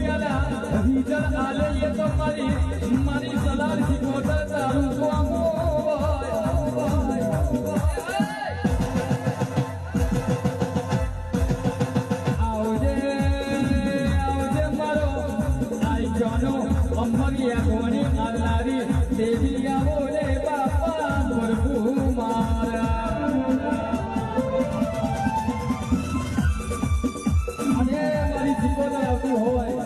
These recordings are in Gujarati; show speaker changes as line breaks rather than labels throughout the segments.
પ્યાલા રીઝન આલે એ તો મારી મારી સલાહ શીખવતા તારું સ્વામો આવજે આવજે મારો હોય.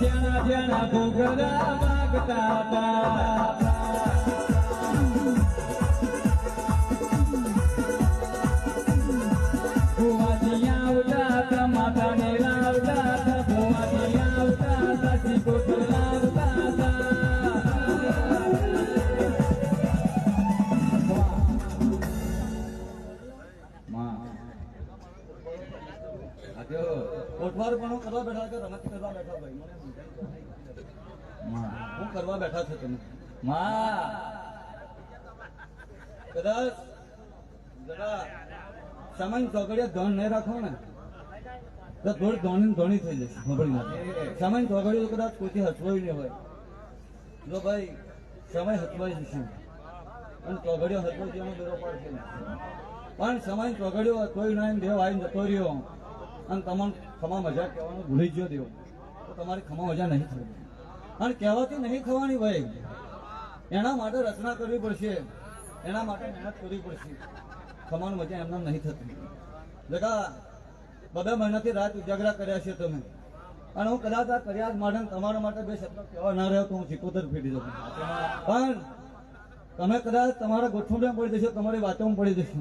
જ્યાં જ્યાં ઘોઘરા વાગતા હતા
કોઠવાર પણ હું કરવા બેઠા કે રમત કરવા બેઠા ભાઈ મને સમજાય હું. કરવા બેઠા છો તમે.
માં.
કદાચ જરા સામાન્ય ચોગડિયા ધણ નહીં રાખો ને તો થોડી ધોણી ધોણી થઈ જશે. ખબરી નથી સામાન્ય કદાચ કોઈથી હચવાયું નહીં હોય. જો ભાઈ સમય હચવાઈ જશે અને ચોગડિયો હચવાઈ જવાનો બેરો પડશે પણ સમય ચોગડિયો કોઈ ના દેવ આવીને જતો રહ્યો. અને તમને ખમા મજા કહેવાનું ભૂલી ગયો દેવો. તો તમારી ખમા મજા નહીં થવી અને કહેવાથી નહીં થવાની ભાઈ, એના માટે રચના કરવી પડશે. એના માટે મહેનત કરવી પડશે. ખમાન મજા એમના નહીં થતી. જગા બધા મહિનાથી રાત ઉજાગરા કર્યા છે તમે. અને હું કદાચ આ કર્યા જ માટે તમારા માટે બે શબ્દ કહેવા ના રહ્યો તો હું સિકોતર ફેરી જતો. પણ તમે કદાચ તમારા ગોઠવણમાં પડી જશો, તમારી વાતોમાં પડી જશો.